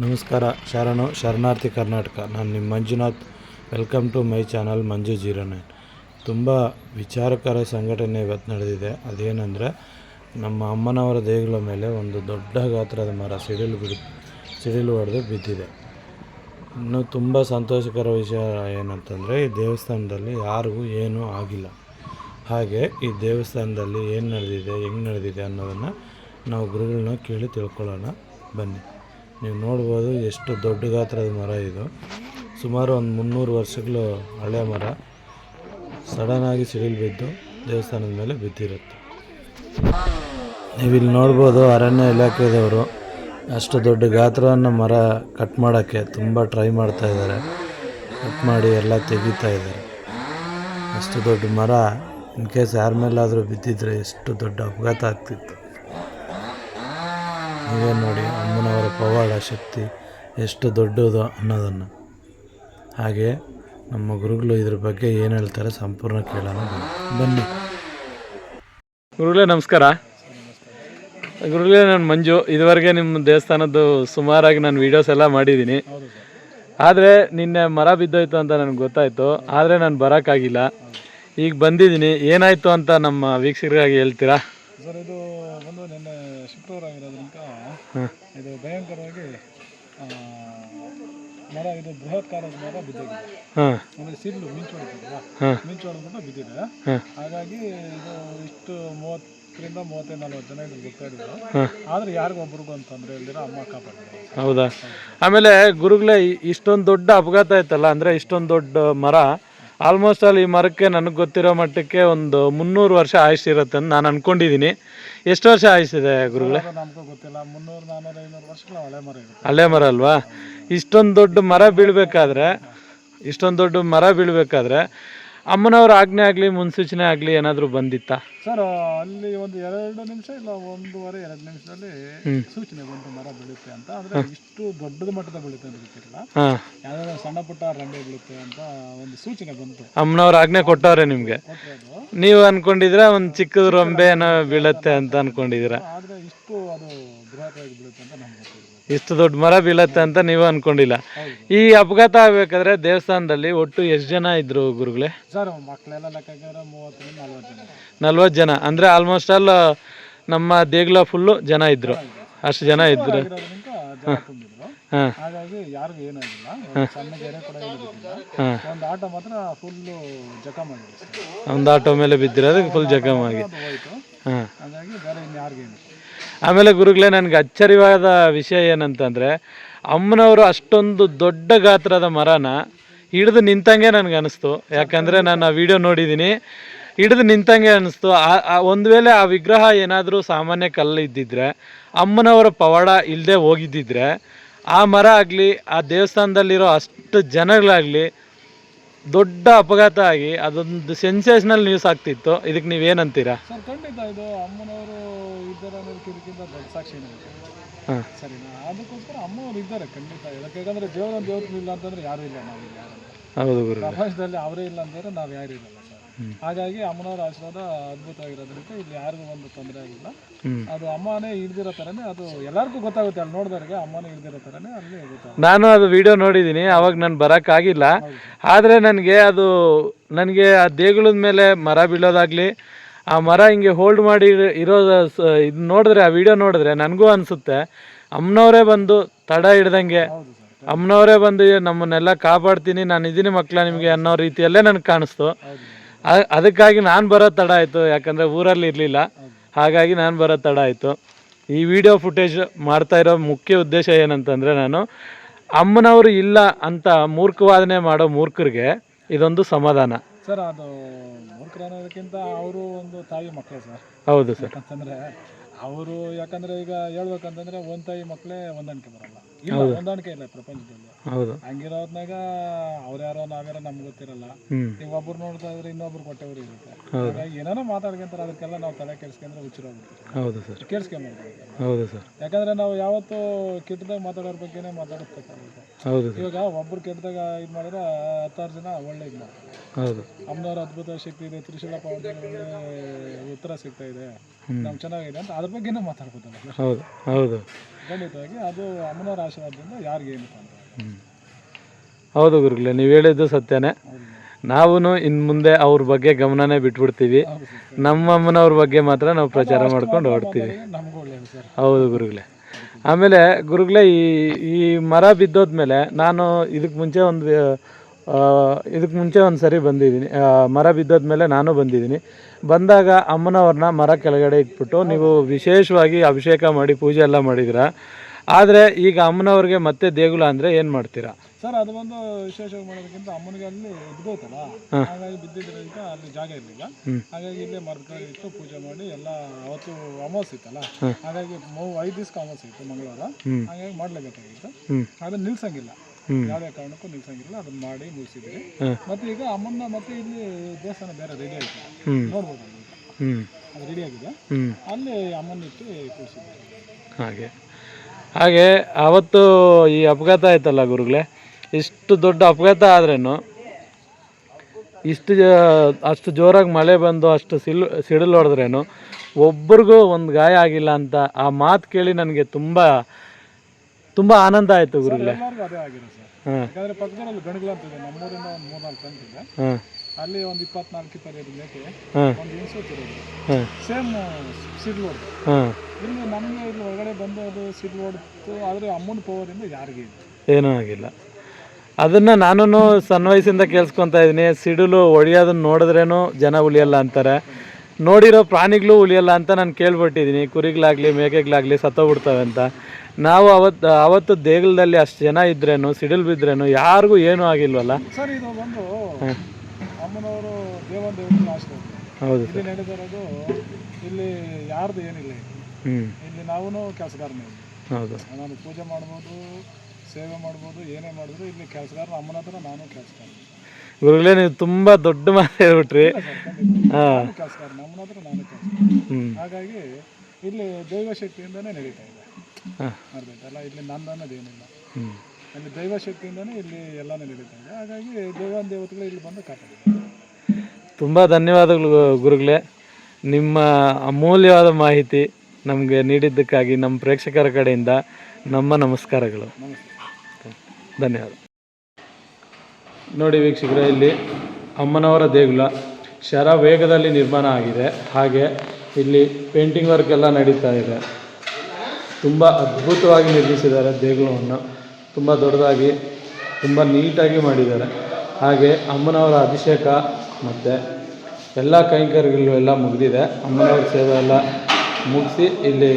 ನಮಸ್ಕಾರ, ಶರಣು, ಶರಣಾರ್ಥಿ ಕರ್ನಾಟಕ. ನಾನು ನಿಮ್ಮ Manjunath. Welcome to my channel Manju zero nine. ತುಂಬ ವಿಚಾರಕರ ಸಂಘಟನೆ ಇವತ್ತು ನಡೆದಿದೆ. ಅದೇನೆಂದರೆ, ನಮ್ಮ ಅಮ್ಮನವರ ದೇಗುಲ ಮೇಲೆ ಒಂದು ದೊಡ್ಡ ಗಾತ್ರದ ಮರ ಸಿಡಿಲು ಬಿಡಿ, ಸಿಡಿಲು ಹೊಡೆದು ಬಿದ್ದಿದೆ. ಇನ್ನು ತುಂಬ ಸಂತೋಷಕರ ವಿಷಯ ಏನಂತಂದರೆ, ಈ ದೇವಸ್ಥಾನದಲ್ಲಿ ಯಾರಿಗೂ ಏನೂ ಆಗಿಲ್ಲ. ಹಾಗೆ ಈ ದೇವಸ್ಥಾನದಲ್ಲಿ ಏನು ನಡೆದಿದೆ, ಹೆಂಗೆ ನಡೆದಿದೆ ಅನ್ನೋದನ್ನು ನಾವು ಗುರುಗಳನ್ನ ಕೇಳಿ ತಿಳ್ಕೊಳ್ಳೋಣ. ಬನ್ನಿ. ನೀವು ನೋಡ್ಬೋದು ಎಷ್ಟು ದೊಡ್ಡ ಗಾತ್ರದ ಮರ ಇದು. ಸುಮಾರು ಒಂದು ಮುನ್ನೂರು ವರ್ಷಗಳು ಹಳೆ ಮರ. ಸಡನ್ನಾಗಿ ಸಿಡಿಲು ಬಿದ್ದು ದೇವಸ್ಥಾನದ ಮೇಲೆ ಬಿದ್ದಿರುತ್ತೆ. ನೀವಿಲ್ಲಿ ನೋಡ್ಬೋದು ಅರಣ್ಯ ಇಲಾಖೆದವರು ಅಷ್ಟು ದೊಡ್ಡ ಗಾತ್ರವನ್ನು ಮರ ಕಟ್ ಮಾಡೋಕ್ಕೆ ತುಂಬ ಟ್ರೈ ಮಾಡ್ತಾ ಇದ್ದಾರೆ. ಕಟ್ ಮಾಡಿ ಎಲ್ಲ ತೆಗಿತಾ ಇದ್ದಾರೆ. ಅಷ್ಟು ದೊಡ್ಡ ಮರ ಇನ್ ಕೇಸ್ ಯಾರ ಮೇಲಾದರೂ ಬಿದ್ದಿದ್ರೆ ಎಷ್ಟು ದೊಡ್ಡ ಅಪಘಾತ ಆಗ್ತಿತ್ತು. ನೀವೇ ನೋಡಿ ಅಮ್ಮನವರ ಪವಾಡ ಶಕ್ತಿ ಎಷ್ಟು ದೊಡ್ಡದು ಅನ್ನೋದನ್ನು. ಹಾಗೆ ನಮ್ಮ ಗುರುಗಳು ಇದ್ರ ಬಗ್ಗೆ ಏನು ಹೇಳ್ತಾರೆ ಸಂಪೂರ್ಣ ಕೇಳೋಣ ಬನ್ನಿ. ಬನ್ನಿ. ಗುರುಗಳೇ ನಮಸ್ಕಾರ. ಗುರುಗಳೇ, ನಾನು ಮಂಜು. ಇದುವರೆಗೆ ನಿಮ್ಮ ದೇವಸ್ಥಾನದ್ದು ಸುಮಾರಾಗಿ ನಾನು ವೀಡಿಯೋಸ್ ಎಲ್ಲ ಮಾಡಿದ್ದೀನಿ. ಆದರೆ ನಿನ್ನೆ ಮರ ಬಿದ್ದೋಯ್ತು ಅಂತ ನನಗೆ ಗೊತ್ತಾಯಿತು. ಆದರೆ ನಾನು ಬರೋಕ್ಕಾಗಿಲ್ಲ. ಈಗ ಬಂದಿದ್ದೀನಿ. ಏನಾಯಿತು ಅಂತ ನಮ್ಮ ವೀಕ್ಷಕರಿಗಾಗಿ ಹೇಳ್ತೀರಾ? ಸರ್ ಇದು ಬಂದು ನಿನ್ನೆ ಶುಕ್ರವಾರ ಆಗಿರೋದ್ರಿಂದ ಇದು ಭಯಂಕರವಾಗಿ ಮರ ಇದು ಬೃಹತ್ ಕಾಲದ ಮರ ಬಿದ್ದಿದೆ. ಹಾಂ. ಅಂದರೆ ಸಿಡ್ಲು ಮಿಂಚು ಹೊಡಿತದಲ್ಲ ಹಾಂ. ಮಿಂಚು ಹೊಡೆದ್ಬಿಟ್ಟು ಬಿದ್ದಿದೆ. ಹಾಗಾಗಿ ಇದು ಇಷ್ಟು ಮೂವತ್ತರಿಂದ ಮೂವತ್ತೈದು ನಲ್ವತ್ತು ಜನ ಇದು ಇದ್ರು ಹಾಂ. ಆದರೆ ಯಾರಿಗೂ ಒಬ್ರಿಗೂ ಅಂತ ತೊಂದರೆ ಇಲ್ದಿರ ಅಮ್ಮ ಕಾಪಾಡಿದ್ರು ಹೌದಾ? ಆಮೇಲೆ ಗುರುಗಳೇ ಇಷ್ಟೊಂದು ದೊಡ್ಡ ಅಪಘಾತ ಆಯ್ತಲ್ಲ ಅಂದರೆ ಇಷ್ಟೊಂದು ದೊಡ್ಡ ಮರ ಆಲ್ಮೋಸ್ಟ್ ಆಲ್ ಈ ಮರಕ್ಕೆ ನನಗೆ ಗೊತ್ತಿರೋ ಮಟ್ಟಕ್ಕೆ ಒಂದು ಮುನ್ನೂರು ವರ್ಷ ಆಯುಷ್ ಇರುತ್ತೆ ಅಂತ ನಾನು ಅನ್ಕೊಂಡಿದ್ದೀನಿ ಎಷ್ಟು ವರ್ಷ ಆಯುಷ್ಸಿದೆ ಗುರುಗಳೇ? ಅದು ಗೊತ್ತಿಲ್ಲ. ಮುನ್ನೂರು ನಾನ್ನೂರು ಐನೂರು ವರ್ಷಗಳ ಹಳೆ ಮರ ಹಳೆ ಮರ ಅಲ್ವಾ? ಇಷ್ಟೊಂದು ದೊಡ್ಡ ಮರ ಬೀಳ್ಬೇಕಾದ್ರೆ ಇಷ್ಟೊಂದು ದೊಡ್ಡ ಮರ ಬೀಳ್ಬೇಕಾದ್ರೆ ಅಮ್ಮನವ್ರ ಆಜ್ಞೆ ಆಗಲಿ ಮುನ್ಸೂಚನೆ ಆಗಲಿ ಏನಾದರೂ ಬಂದಿತ್ತಾ? ಸರ್ ಅಲ್ಲಿ ಒಂದು ಎರಡು ನಿಮಿಷ ಇಲ್ಲ ಒಂದೂವರೆ ಎರಡು ನಿಮಿಷದಲ್ಲಿ ಸೂಚನೆ ಬಂತು ಮರ ಬೀಳುತ್ತೆ ಅಂತ. ಅಂದ್ರೆ ಇಷ್ಟು ದೊಡ್ಡದ ಮಟ್ಟದ ಬೀಳುತ್ತೆ ಅಂತ ಗೊತ್ತಿಲ್ಲ ಯಾವ್ದಾದ್ರು ಸಣ್ಣ ಪುಟ್ಟ ರಂಡೆ ಬೀಳುತ್ತೆ ಅಂತ ಒಂದು ಸೂಚನೆ ಬಂತು. ಅಮ್ಮನವ್ರ ಆಜ್ಞೆ ಕೊಟ್ಟವ್ರೆ ನಿಮಗೆ? ನೀವು ಅನ್ಕೊಂಡಿದ್ರೆ ಒಂದು ಚಿಕ್ಕದ ರೊಂಬೆ ಏನೋ ಬೀಳತ್ತೆ ಅಂತ ಅನ್ಕೊಂಡಿದೀರ ಆದ್ರೆ ಇಷ್ಟು ಅದು ಬೃಹತ್ತಾಗಿ ಬೀಳುತ್ತೆ ಅಂತ ನಮ್ಗೆ ಇಷ್ಟು ದೊಡ್ಡ ಮರ ಬೀಳತ್ತೆ ಅಂತ ನೀವು ಅನ್ಕೊಂಡಿಲ್ಲ. ಈ ಅಪಘಾತ ಆಗ್ಬೇಕಾದ್ರೆ ದೇವಸ್ಥಾನದಲ್ಲಿ ಒಟ್ಟು ಎಷ್ಟು ಜನ ಇದ್ರು ಗುರುಗಳೇ? ಸರ್ ಮಕ್ಕಳೆಲ್ಲ ಮೂವತ್ತರಿಂದ ನಲ್ವತ್ತು ಜನ. ನಲ್ವತ್ತು ಜನ. ಅಂದರೆ ಆಲ್ಮೋಸ್ಟ್ ಆಲ್ ನಮ್ಮ ದೇಗುಲ ಫುಲ್ಲು ಜನ ಇದ್ರು. ಅಷ್ಟು ಜನ ಇದ್ರು. ಆಗಿರೋದ್ರಿಂದ ಜನ ತುಂಬಿದ್ರು. ಹಾಂ. ಹಾಗಾಗಿ ಯಾರಿಗೂ ಒಂದು ಸಣ್ಣ ಗೆರೆ ಕೂಡ ಏನು ಬಿದ್ದಿಲ್ಲ ಹಾಂ. ಒಂದು ಆಟ ಮಾತ್ರ ಫುಲ್ಲು ಜಕ ಮಾಡಿದೆ ಒಂದು ಆಟೋ ಮೇಲೆ ಬಿದ್ದಿರೋದಕ್ಕೆ ಫುಲ್ ಜಖಮ್ ಆಗಿ. ಹೋಯ್ತು. ಹಾಂ. ಹಾಗಾಗಿ ಬೇರೆ ಇನ್ನು ಏನು ಆಮೇಲೆ ಗುರುಗಳೇ, ನನಗೆ ಅಚ್ಚರಿವಾದ ವಿಷಯ ಏನಂತಂದರೆ, ಅಮ್ಮನವರು ಅಷ್ಟೊಂದು ದೊಡ್ಡ ಗಾತ್ರದ ಮರನ ಹಿಡಿದು ನಿಂತಂಗೆ ನನಗೆ ಅನಿಸ್ತು. ಯಾಕಂದರೆ ನಾನು ಆ ವಿಡಿಯೋ ನೋಡಿದ್ದೀನಿ ಹಿಡಿದು ನಿಂತಂಗೆ ಅನಿಸ್ತು. ಒಂದು ವೇಳೆ ಆ ವಿಗ್ರಹ ಏನಾದರೂ ಸಾಮಾನ್ಯ ಕಲ್ಲು ಇದ್ದಿದ್ರೆ, ಅಮ್ಮನವರ ಪವಾಡ ಇಲ್ಲದೆ ಹೋಗಿದ್ದಿದ್ರೆ, ಆ ಮರ ಆಗಲಿ, ಆ ದೇವಸ್ಥಾನದಲ್ಲಿರೋ ಅಷ್ಟು ಜನಗಳಾಗಲಿ ದೊಡ್ಡ ಅಪಘಾತ ಆಗಿ ಅದೊಂದು ಸೆನ್ಸೇಷನಲ್ ನ್ಯೂಸ್ ಆಗ್ತಿತ್ತು. ಇದಕ್ಕೆ ನೀವೇನಂತೀರಾ? ಸರ್ ಖಂಡಿತ ಇದು ಅಮ್ಮನವರು ಇದ್ದಾರೆ ಅನ್ನೋದಕ್ಕಿಂತ ದೊಡ್ಡ ಸಾಕ್ಷಿ ನನಗೆ ಹಾಂ. ಸರಿನಾ ಅದಕ್ಕೋಸ್ಕರ ಅಮ್ಮನವರು ಇದ್ದಾರೆ ಖಂಡಿತ. ಇದಕ್ಕೆ ಯಾಕಂದ್ರೆ ದೇವರ ದೇವತೆ ಇಲ್ಲ ಅಂತಂದ್ರೆ ಯಾರು ಇಲ್ಲ ನಾವು ಹೌದು ಗುರು ಪ್ರಪಂಚದಲ್ಲಿ ಅವರೇ ಇಲ್ಲ ಅಂತಂದ್ರೆ ನಾವು ಯಾರು ಇರಲ್ಲ ಸರ್ ಹಾಗಾಗಿ ಅಮ್ಮನವರ ಆಶೀರ್ವಾದ ಅದ್ಭುತವಾಗಿರೋದ್ರಿಂದ ಇಲ್ಲಿ ಯಾರಿಗೂ ಒಂದು ತೊಂದರೆ ಆಗಿಲ್ಲ. ಅದು ಅಮ್ಮನೇ ಇಳ್ದಿರೋ ಥರನೇ ಅದು ಎಲ್ಲರಿಗೂ ಗೊತ್ತಾಗುತ್ತೆ ಅಲ್ಲಿ ನೋಡಿದವ್ರಿಗೆ ಅಮ್ಮನೇ ಇಳ್ದಿರೋ ಥರನೇ ಅಲ್ಲಿ ಗೊತ್ತಾಗುತ್ತೆ. ನಾನು ಅದು ವಿಡಿಯೋ ನೋಡಿದ್ದೀನಿ ಅವಾಗ ನಾನು ಬರೋಕ್ಕಾಗಿಲ್ಲ ಆದರೆ ನನಗೆ ಅದು ನನಗೆ ಆ ದೇಗುಲದ ಮೇಲೆ ಮರ ಬೀಳೋದಾಗಲಿ ಆ ಮರ ಹಿಂಗೆ ಹೋಲ್ಡ್ ಮಾಡಿ ಇರೋ ಇದು ನೋಡಿದ್ರೆ ಆ ವಿಡಿಯೋ ನೋಡಿದ್ರೆ ನನಗೂ ಅನಿಸುತ್ತೆ ಅಮ್ಮನವರೇ ಬಂದು ತಡ ಹಿಡ್ದಂಗೆ ಅಮ್ಮನವರೇ ಬಂದು ನಮ್ಮನ್ನೆಲ್ಲ ಕಾಪಾಡ್ತೀನಿ ನಾನು ಇದ್ದೀನಿ ಮಕ್ಕಳ ನಿಮಗೆ ಅನ್ನೋ ರೀತಿಯಲ್ಲೇ ನನಗೆ ಕಾಣಿಸ್ತು. ಅದಕ್ಕಾಗಿ ನಾನು ಬರೋ ತಡ ಆಯಿತು ಯಾಕಂದರೆ ಊರಲ್ಲಿ ಇರಲಿಲ್ಲ. ಹಾಗಾಗಿ ನಾನು ಬರೋ ತಡ ಆಯಿತು. ಈ ವಿಡಿಯೋ ಫುಟೇಜ್ ಮಾಡ್ತಾ ಇರೋ ಮುಖ್ಯ ಉದ್ದೇಶ ಏನಂತಂದರೆ ನಾನು ಅಮ್ಮನವರು ಇಲ್ಲ ಅಂತ ಮೂರ್ಖವಾದನೆ ಮಾಡೋ ಮೂರ್ಖರಿಗೆ ಇದೊಂದು ಸಮಾಧಾನ. ಸರ್ ಅದು ಮೂರ್ಖರನ್ನೋದಕ್ಕಿಂತ ಅವರು ಒಂದು ತಾಯಿ ಮಕ್ಕಳೇ ಸರ್. ಹೌದು ಸರ್. ಅಂತಂದರೆ ಅವರು ಯಾಕಂದ್ರೆ ಈಗ ಹೇಳ್ಬೇಕಂತಂದ್ರೆ ಒಂದ್ ತಾಯಿ ಮಕ್ಕಳೇ ಹೊಂದಾಣಿಕೆ ಬರಲ್ಲ. ಇಲ್ಲ ಹೊಂದಾಣಿಕೆ ಇಲ್ಲ ಪ್ರಪಂಚದಲ್ಲಿ. ಹೌದು. ಹಂಗಿರೋದ್ನಾಗ ಅವ್ರ್ಯಾರೋ ನಾವ್ಯಾರೋ ನಮ್ಗೆ ಗೊತ್ತಿರಲ್ಲ. ನೀವು ಈಗ ಒಬ್ರು ನೋಡ್ತಾ ಇದ್ರೆ ಇನ್ನೊಬ್ರು ಕೊಟ್ಟೆವ್ರು ಇರುತ್ತೆ. ಹಾಗಾಗಿ ಏನೇನೋ ಮಾತಾಡ್ಕೊಂತಾರೆ ಅದಕ್ಕೆಲ್ಲ ನಾವು ತಲೆ ಕೆಡ್ಸ್ಕೊಂಡ್ರೆ ಹುಚ್ಚಿರೋಗ್ಬಿಡ್ತೀವಿ ಹೌದು ಸರ್. ಹೌದು ಸರ್. ಯಾಕಂದ್ರೆ ನಾವು ಯಾವತ್ತೂ ಕೆಟ್ಟದಾಗ ಮಾತಾಡೋರ ಬಗ್ಗೆನೇ ಮಾತಾಡಿಸ್ಬೇಕಾಗುತ್ತೆ ಹೌದು. ಇವಾಗ ಒಬ್ರು ಕೆಟ್ಟದಾಗ ಇದು ಮಾಡಿದ್ರೆ ಹತ್ತಾರು ಜನ ಒಳ್ಳೆ ಇದು ಮಾಡ್ತಾರೆ ಹೌದು. ಅಮ್ಮನವ್ರ ಅದ್ಭುತ ಶಕ್ತಿ ಇದೆ ತ್ರಿಶೂಲ ಪಾವತಿ ಉತ್ತರ ಸಿಗ್ತಾ ಇದೆ. ನಮ್ಗೆ ಚೆನ್ನಾಗಿದೆ ಅಂತ ಅದ್ರ ಬಗ್ಗೆನೇ ಮಾತಾಡ್ಬೋದಲ್ಲ ಹೌದು ಹೌದು. ಖಂಡಿತವಾಗಿ ಅದು ಅಮ್ಮನವ್ರ ಆಶೀರ್ವಾದದಿಂದ ಯಾರಿಗೆ ಏನು ಅಂತ ಹೌದು ಗುರುಗಳೇ ನೀವು ಹೇಳಿದ್ದು ಸತ್ಯನೇ. ನಾವು ಇನ್ನು ಮುಂದೆ ಅವ್ರ ಬಗ್ಗೆ ಗಮನನೇ ಬಿಟ್ಬಿಡ್ತೀವಿ. ನಮ್ಮ ಅಮ್ಮನವ್ರ ಬಗ್ಗೆ ಮಾತ್ರ ನಾವು ಪ್ರಚಾರ ಮಾಡ್ಕೊಂಡು ಸರ್. ಹೌದು ಗುರುಗಳೇ. ಆಮೇಲೆ ಗುರುಗಳೇ, ಈ ಈ ಮರ ಬಿದ್ದೋದ್ಮೇಲೆ ನಾನು ಇದಕ್ಕೆ ಮುಂಚೆ ಒಂದು ಇದಕ್ಕೆ ಮುಂಚೆ ಒಂದು ಸರಿ ಬಂದಿದ್ದೀನಿ. ಮರ ಬಿದ್ದೋದ್ಮೇಲೆ ನಾನು ಬಂದಿದ್ದೀನಿ. ಬಂದಾಗ ಅಮ್ಮನವ್ರನ್ನ ಮರ ಕೆಳಗಡೆ ಇಟ್ಬಿಟ್ಟು ನೀವು ವಿಶೇಷವಾಗಿ ಅಭಿಷೇಕ ಮಾಡಿ ಪೂಜೆ ಎಲ್ಲ ಮಾಡಿದ್ದೀರಾ? ಆದರೆ ಈಗ ಅಮ್ಮನವ್ರಿಗೆ ಮತ್ತೆ ದೇಗುಲ ಅಂದರೆ ಏನು ಮಾಡ್ತೀರಾ? ಸರ್ ಅದು ಒಂದು ವಿಶೇಷವಾಗಿ ಮಾಡೋದಕ್ಕಿಂತ ಅಮ್ಮನಿಗೆ ಅಲ್ಲಿ ಬಿದ್ದೋಯ್ತಲ್ಲ? ಹಾಗಾಗಿ ಬಿದ್ದಿದ್ದರಿಂದ ಅಲ್ಲಿ ಜಾಗ ಇರಲಿಲ್ಲ. ಹಾಗಾಗಿ ಇಲ್ಲೇ ಮರದ ಕೆಳಗೆ ಇಟ್ಟು ಪೂಜೆ ಮಾಡಿ ಎಲ್ಲ ಅವತ್ತು ಅಮಾವಾಸ್ಯ ಇತ್ತಲ್ಲ? ಹಾಗಾಗಿ ಮೂವ್ ಐದು ದಿವಸಕ್ಕೆ ಅಮಾವಾಸ್ಯ ಇತ್ತು ಮಂಗಳವಾರ. ಹಾಗಾಗಿ ಮಾಡ್ಲೇಬೇಕಾಗಿತ್ತು. ಅದು ಅದನ್ನ ನಿಲ್ಸಂಗಿಲ್ಲ. ಯಾವುದೇ ಕಾರಣಕ್ಕೂ ನಿಲ್ಸಂಗಿಲ್ಲ. ಅದನ್ನ ಮಾಡಿ ಮುಗಿಸಿದ್ರಿ ಮತ್ತೆ ಈಗ ಅಮ್ಮನ ಮತ್ತೆ ಇಲ್ಲಿ ದೇವಸ್ಥಾನ ಬೇರೆ ರೆಡಿ ಆಯ್ತು. ನೋಡ್ಬೋದು. ಅಲ್ಲಿ ಅದು ರೆಡಿ ಆಗಿದೆ. ಅಲ್ಲಿ ಅಮ್ಮನ ಇಟ್ಟು ಕೂರಿಸಿದ್ವಿ. ಹಾಗೆ. ಹಾಗೆ ಅವತ್ತು ಈ ಅಪಘಾತ ಆಯ್ತಲ್ಲ ಗುರುಗಳೇ ಇಷ್ಟು ದೊಡ್ಡ ಅಪಘಾತ ಆದ್ರೇನು ಇಷ್ಟು ಅಷ್ಟು ಜೋರಾಗಿ ಮಳೆ ಬಂದು ಅಷ್ಟು ಸಿಲ್ ಸಿಡಿಲು ಹೊಡೆದ್ರೇನು ಒಬ್ರಿಗೂ ಒಂದು ಗಾಯ ಆಗಿಲ್ಲ ಅಂತ ಆ ಮಾತು ಕೇಳಿ ನನಗೆ ತುಂಬ ತುಂಬ ಆನಂದ ಆಯಿತು ಗುರುಗಳೇ. ಹಾಂ ಒಂದು ಅಲ್ಲಿ ಒಂದು ಇಪ್ಪತ್ನಾಲ್ಕು ಇಪ್ಪತ್ತೈದು ಮೇಕೆ ಹಾಂ ಒಂದು ಇನ್ಸು ತಿರುಗಿ ಸೇಮ್ ಸಿಡ್ಲೋಡ್ ಹೊಡ್ದು ಇಲ್ಲಿ ನಮಗೆ ಇಲ್ಲಿ ಒಳಗಡೆ ಬಂದು ಅದು ಹೊಡ್ತು ಆದರೆ ಅಮ್ಮನ ಪವರಿಂದ ಯಾರಿಗೆ ಏನೂ ಆಗಿಲ್ಲ. ಅದನ್ನು ನಾನು ಸಣ್ಣ ವಯಸ್ಸಿಂದ ಕೇಳಿಸ್ಕೊತಾ ಇದ್ದೀನಿ. ಸಿಡಿಲು ಹೊಡಿಯೋದನ್ನ ನೋಡಿದ್ರೇನು ಜನ ಉಳಿಯಲ್ಲ ಅಂತಾರೆ. ನೋಡಿರೋ ಪ್ರಾಣಿಗಳು ಉಳಿಯಲ್ಲ ಅಂತ ನಾನು ಕೇಳ್ಬಿಟ್ಟಿದ್ದೀನಿ. ಕುರಿಗಳಾಗಲಿ ಮೇಕೆಗಳಾಗಲಿ ಸತ್ತೋಗ್ಬಿಡ್ತವೆ ಅಂತ. ನಾವು ಅವತ್ತು ಅವತ್ತು ದೇಗುಲದಲ್ಲಿ ಅಷ್ಟು ಜನ ಇದ್ರೇನು ಸಿಡಿಲು ಬಿದ್ರೇನು ಯಾರಿಗೂ ಏನೂ ಆಗಿಲ್ವಲ್ಲ? ಸರ್ ಇದು ಬಂದು ಅಮ್ಮನವರು ದೇವನ ದೇವರ ಲಾಸ್ಟ್ ಹೌದು ಇಲ್ಲಿ ನಡೆದಿರೋದು ಇಲ್ಲಿ ಯಾರ್ದು ಏನಿಲ್ಲ ಇಲ್ಲಿ. ನಾವು ಕೆಲಸಗಾರನೇ. ಹೌದು. ನಾನು ಪೂಜೆ ಮಾಡ್ಬೋದು ಸೇವೆ ಮಾಡ್ಬೋದು ಏನೇ ಮಾಡಿದ್ರು ಇಲ್ಲಿ ಕೆಲಸಗಾರ ಅಮ್ಮನ ಹತ್ರ ನಾನು ಕೆಲಸಗಾರ ಗುರುಗಳೇ ನೀವು ತುಂಬಾ ದೊಡ್ಡ ಮಾತು ಹೇಳ್ಬಿಟ್ರಿ. ಹಾಂ. ಕೆಲಸಗಾರ ಹತ್ರ ನಾನು ಕೆಲಸ ಹಾಗಾಗಿ ಇಲ್ಲಿ ದೈವ ಶಕ್ತಿಯಿಂದನೇ ನಡೀತಾ ಇದೆ. ಅರ್ಧೈತಲ್ಲ ಇಲ್ಲಿ ನಂದು ಅನ್ನೋದೇನಿಲ್ಲ ಅಲ್ಲಿ ದೈವ ಶಕ್ತಿಯಿಂದನೇ ಇಲ್ಲಿ ಎಲ್ಲಾನು ನಡೀತಾ ಇದೆ. ಹಾಗಾಗಿ ದೇವಾನ್ ದೇವತೆಗಳು ಇಲ್ಲಿ ಬಂದು ಕಾಪಾಡಿದ್ದಾರೆ. ತುಂಬ ಧನ್ಯವಾದಗಳು ಗುರುಗಳೇ. ನಿಮ್ಮ ಅಮೂಲ್ಯವಾದ ಮಾಹಿತಿ ನಮಗೆ ನೀಡಿದ್ದಕ್ಕಾಗಿ ನಮ್ಮ ಪ್ರೇಕ್ಷಕರ ಕಡೆಯಿಂದ ನಮ್ಮ ನಮಸ್ಕಾರಗಳು. ಧನ್ಯವಾದ. ನೋಡಿ ವೀಕ್ಷಕರೇ, ಇಲ್ಲಿ ಅಮ್ಮನವರ ದೇಗುಲ ಶರ ವೇಗದಲ್ಲಿ ನಿರ್ಮಾಣ ಆಗಿದೆ. ಹಾಗೆ ಇಲ್ಲಿ ಪೇಂಟಿಂಗ್ ವರ್ಕ್ ಎಲ್ಲ ನಡೀತಾ ಇದೆ. ತುಂಬ ಅದ್ಭುತವಾಗಿ ನಿರ್ಮಿಸಿದ್ದಾರೆ ದೇಗುಲವನ್ನು. ತುಂಬ ದೊಡ್ಡದಾಗಿ, ತುಂಬ ನೀಟಾಗಿ ಮಾಡಿದ್ದಾರೆ. ಹಾಗೆ ಅಮ್ಮನವರ ಅಭಿಷೇಕ ಮತ್ತು ಎಲ್ಲ ಕೈಂಕರ್ಯಗಳು ಎಲ್ಲ ಮುಗಿದಿದೆ. ಅಮ್ಮನವ್ರ ಸೇವೆ ಎಲ್ಲ ಮುಗಿಸಿ ಇಲ್ಲಿ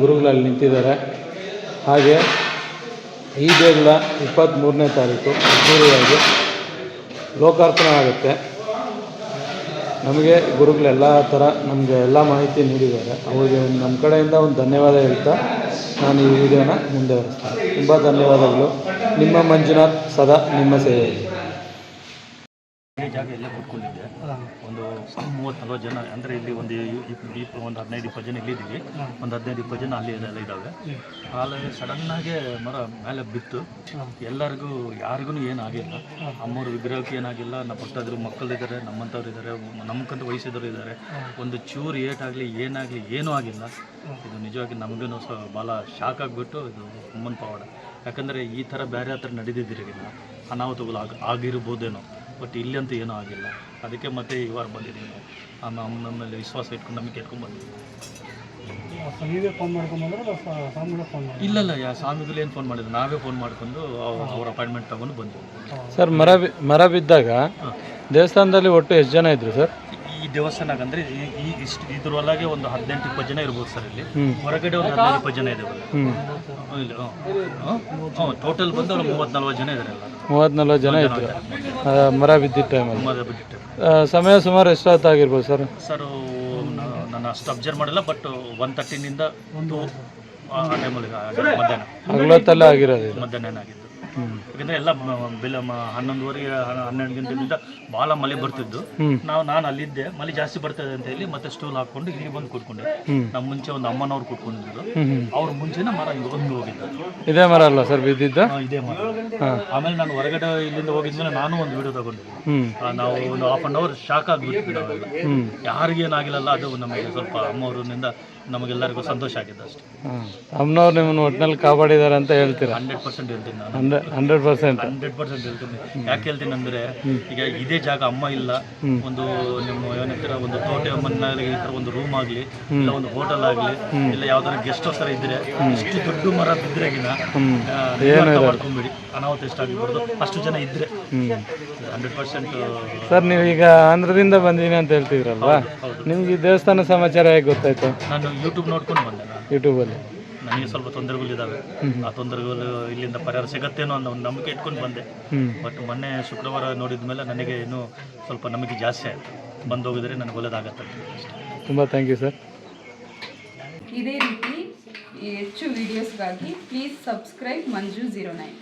ಗುರುಗಳಲ್ಲಿ ನಿಂತಿದ್ದಾರೆ. ಹಾಗೆ ಈ ದೇಗುಲ ಇಪ್ಪತ್ತ್ಮೂರನೇ ತಾರೀಕು ಅದ್ದೂರಿಯಾಗಿ ಲೋಕಾರ್ಪಣೆ ಆಗುತ್ತೆ. ನಮಗೆ ಗುರುಗಳೆಲ್ಲ ಥರ ನಮಗೆ ಎಲ್ಲ ಮಾಹಿತಿ ನೀಡಿದ್ದಾರೆ. ಅವರಿಗೆ ನಮ್ಮ ಕಡೆಯಿಂದ ಒಂದು ಧನ್ಯವಾದ ಹೇಳ್ತಾ ನಾನು ಈ ವಿಡಿಯೋನ ಮುಂದೆ ಹರಿಸ್ತೀನಿ ತುಂಬ ಧನ್ಯವಾದಗಳು. ನಿಮ್ಮ ಮಂಜುನಾಥ್ ಸದಾ ನಿಮ್ಮ ಸೇವೆಯಲ್ಲಿ. ಜಾಗ ಇಲ್ಲೇ ಕೂತ್ಕೊಂಡಿದ್ದೆ. ಒಂದು ಮೂವತ್ತು ನಲ್ವತ್ತು ಜನ ಅಂದರೆ ಇಲ್ಲಿ ಒಂದು ಒಂದು ಹದಿನೈದು ಇಪ್ಪತ್ತು ಜನ ಇಲ್ಲಿದ್ದೀವಿ. ಒಂದು ಹದಿನೈದು ಇಪ್ಪತ್ತು ಜನ ಅಲ್ಲಿ ಎಲ್ಲ ಇದ್ದಾವೆ. ಆಮೇಲೆ ಸಡನ್ನಾಗೆ ಮರ ಮೇಲೆ ಬಿತ್ತು. ಎಲ್ಲರಿಗೂ ಯಾರಿಗೂ ಏನಾಗಿಲ್ಲ ಅಮ್ಮವ್ರ ವಿಗ್ರಹಕ್ಕೆ ಏನಾಗಿಲ್ಲ ನಮ್ಮ ಭಕ್ತಾದ್ರು ಮಕ್ಕಳಿದ್ದಾರೆ ನಮ್ಮಂಥವ್ರು ಇದ್ದಾರೆ ನಮ್ಗಂತ ವಯಸ್ಸಿದವರು ಇದ್ದಾರೆ ಒಂದು ಚೂರು ಏಟಾಗಲಿ ಏನಾಗಲಿ ಏನೂ ಆಗಿಲ್ಲ. ಇದು ನಿಜವಾಗಿ ನಮಗೂ ಸಹ ಭಾಳ ಶಾಕ್ ಆಗಿಬಿಟ್ಟು ಇದು ಅಮ್ಮನ ಪವಾಡ ಯಾಕಂದರೆ ಈ ಥರ ಬೇರೆ ಹತ್ರ ನಡೆದಿದ್ದಿರಲಿಲ್ಲ ಅನಾಹುತಗಳು ಆಗ ಆಗಿರ್ಬೋದೇನೋ. ಬಟ್ ಇಲ್ಲಿ ಅಂತ ಏನೂ ಆಗಿಲ್ಲ. ಅದಕ್ಕೆ ಮತ್ತೆ ಈ ವಾರ ಬಂದಿದ್ದೀವಿ ನಾವು ನಮ್ಮ ನಮ್ಮಲ್ಲಿ ಮೇಲೆ ವಿಶ್ವಾಸ ಇಟ್ಕೊಂಡು ನಮಗೆ ಕೇಳ್ಕೊಂಡು ಬಂದಿದ್ದೀವಿ ನೀವೇ ಫೋನ್ ಸ್ವಾಮಿಗಳೇ ಫೋನ್ ಮಾಡಿ ಇಲ್ಲ ಇಲ್ಲ ಯಾ ಸ್ವಾಮಿಗಳು ಏನು ಫೋನ್ ಮಾಡಿದ್ರು? ನಾವೇ ಫೋನ್ ಮಾಡ್ಕೊಂಡು ಅವ್ರ ಅವ್ರ ಅಪಾಯಿಂಟ್ಮೆಂಟ್ ತಗೊಂಡು ಬಂದ್ವಿ. ಸರ್ ಮರ ಬಿ ಮರ ಬಿದ್ದಾಗ ದೇವಸ್ಥಾನದಲ್ಲಿ ಒಟ್ಟು ಎಷ್ಟು ಜನ ಇದ್ರು ಸರ್? ಈ ದೇವಸ್ಥಾನಕ್ಕೆ ಅಂದರೆ ಈ ಇಷ್ಟು ಇಷ್ಟು ಇದ್ರೊಳಗೆ ಒಂದು ಹದಿನೆಂಟು ಇಪ್ಪತ್ತು ಜನ ಇರ್ಬೋದು ಸರ್ ಇಲ್ಲಿ. ಹೊರಗಡೆ ಒಂದು ಹದಿನೈದು ಇಪ್ಪತ್ತು ಜನ ಇದ್ದೇವೆ ಹ್ಞೂ ಇಲ್ಲ ಹ್ಞೂ ಟೋಟಲ್ ಬಂದು ಅವ್ರು ಮೂವತ್ತು ನಲ್ವತ್ತು ಜನ ಇದ್ದಾರೆ ಮೂವತ್ತು ನಲ್ವತ್ತು ಜನ ಇದ್ದಾರೆ. ಮರ ಬಿದ್ದಿದ್ದ ಟೈಮಲ್ಲಿ ಬಿಟ್ಟು ಸಮಯ ಸುಮಾರು ಎಷ್ಟೊತ್ತಾಗಿರ್ಬೋದು ಸರ್? ಸರ್ ನಾನು ಅಷ್ಟು ಅಬ್ಸರ್ವ್ ಮಾಡಿಲ್ಲ ಬಟ್ ಒನ್ ತರ್ಟಿನಿಂದ ಒಂದು ಆ ಟೈಮಲ್ಲಿ ಮಧ್ಯಾಹ್ನ. ಆಗಿರೋದು ಮಧ್ಯಾಹ್ನ ಏನಾಗಿದ್ದು ಹ್ಞೂ ಯಾಕಂದರೆ ಎಲ್ಲ ಮ- ಬೆಲೆ ಮ- ಹನ್ನೊಂದುವರೆಗೆ ಹನ್ನೆರಡು ಗಂಟೆಯಿಂದ ಭಾಳ ಮಳೆ ಬರ್ತಿದ್ದು. ನಾವು ನಾನು ಅಲ್ಲಿದ್ದೆ. ಮಳೆ ಜಾಸ್ತಿ ಬರ್ತದೆ ಅಂತ ಹೇಳಿ ಮತ್ತೆ ಸ್ಟೂಲ್ ಹಾಕೊಂಡು ಇಲ್ಲಿ ಬಂದು ಕೂತ್ಕೊಂಡೆ. ನಮ್ಮ ಮುಂಚೆ ಒಂದು ಅಮ್ಮನವ್ರು ಕೂತ್ಕೊಂಡಿದ್ರು. ಅವ್ರ ಮುಂಚೆನೇ ಮರ ಒಂದು ಹೋಗಿದ್ದು. ಇದೇ ಮರ ಅಲ್ಲ ಸರ್ ಬಿದ್ದಿದ್ದ? ಇದೇ ಮರ. ಆಮೇಲೆ ನಾನು ಹೊರಗಡೆ ಇಲ್ಲಿಂದ ಹೋಗಿದ್ಮೇಲೆ ನಾನು ಒಂದು ವಿಡಿಯೋ ತಗೊಂಡಿದ್ದೆ ನಾವು ಒಂದು ಹಾಫ್ ಆನ್ ಅವರ್ ಶಾಕ್ ಆಗಿ ನಾವೆಲ್ಲ ಯಾರಿಗೇನಾಗಿಲ್ಲ ಯಾರಿಗೇನಾಗಿಲ್ಲಲ್ಲ ಅದು ನಮಗೆ ಸ್ವಲ್ಪ ಅಮ್ಮವ್ರನ್ನಿಂದ ನಮಗೆಲ್ಲರಿಗೂ ಸಂತೋಷ ಆಗಿದೆ ಅಷ್ಟೇ. ಅಮ್ಮನವ್ರು ನಿಮ್ಮನ್ನು ಒಟ್ಟಿನಲ್ಲಿ ಕಾಪಾಡಿದ್ದಾರೆ ಅಂತ ಹೇಳ್ತೀರಾ? ಹಂಡ್ರೆಡ್ ಪರ್ಸೆಂಟ್ ಹೇಳ್ತೀನಿ ನಾನು. Hundred hundred percent? Hundred percent ಹೇಳ್ತೀನಿ. ಯಾಕೆ ಹೇಳ್ತೀನಿ ಅಂದ್ರೆ ಈಗ ಇದೇ ಜಾಗ ಅಮ್ಮ ಇಲ್ಲ ಒಂದು ನಿಮ್ಮ ಏನಂತೀರ ಒಂದು ತೋಟ ಮಣ್ಣಾಗಲಿ ಈ ಥರ ಒಂದು ರೂಮ್ ಆಗಲಿ ಇಲ್ಲ ಒಂದು ಹೋಟೆಲ್ ಆಗಲಿ ಇಲ್ಲ ಯಾವ್ದಾರ ಗೆಸ್ಟ್ ಹೌಸ್ ಇದ್ರೆ ಇಷ್ಟು ದೊಡ್ಡ ಮರ ಬಿದ್ರೆಗಿನ ಮಾಡ್ಕೊಂಬಿಡಿ. ಅನಾಹುತ ಎಷ್ಟಾಗಿರ್ಬೋದು ಅಷ್ಟು ಜನ ಇದ್ರೆ. ಹಂಡ್ರೆಡ್ ಪರ್ಸೆಂಟ್ ಸರ್ ನೀವು ಈಗ ಆಂಧ್ರದಿಂದ ಬಂದೀನಿ ಅಂತ ಹೇಳ್ತಿದ್ರಲ್ವಾ? ನಿಮ್ಗೆ ಈ ದೇವಸ್ಥಾನ ಸಮಾಚಾರ ಹೇಗೆ ಗೊತ್ತಾಯ್ತು? ನಾನು ಯೂಟ್ಯೂಬ್ ನೋಡ್ಕೊಂಡು ಬಂದೆ ನಾನು. ಯೂಟ್ಯೂಬಲ್ಲಿ ನನಗೆ ಸ್ವಲ್ಪ ತೊಂದರೆಗಳಿದ್ದಾವೆ. ಆ ತೊಂದರೆಗಳು ಇಲ್ಲಿಂದ ಪರಿಹಾರ ಸಿಗತ್ತೇನೋ ಅನ್ನೋ ಒಂದು ನಂಬಿಕೆ ಇಟ್ಕೊಂಡು ಬಂದೆ. ಬಟ್ ಮೊನ್ನೆ ಶುಕ್ರವಾರ ನೋಡಿದ ಮೇಲೆ ನನಗೆ ಇನ್ನೂ ಸ್ವಲ್ಪ ನಂಬಿಕೆ ಜಾಸ್ತಿ ಆಯಿತು. ಬಂದು ಹೋಗಿದರೆ ನನಗೆ ಒಳ್ಳೇದಾಗತ್ತೆ ತುಂಬ ಥ್ಯಾಂಕ್ ಯು ಸರ್ ಇದೇ ರೀತಿ ಹೆಚ್ಚು ವಿಡಿಯೋಸ್ಗಾಗಿ please subscribe Manju zero nine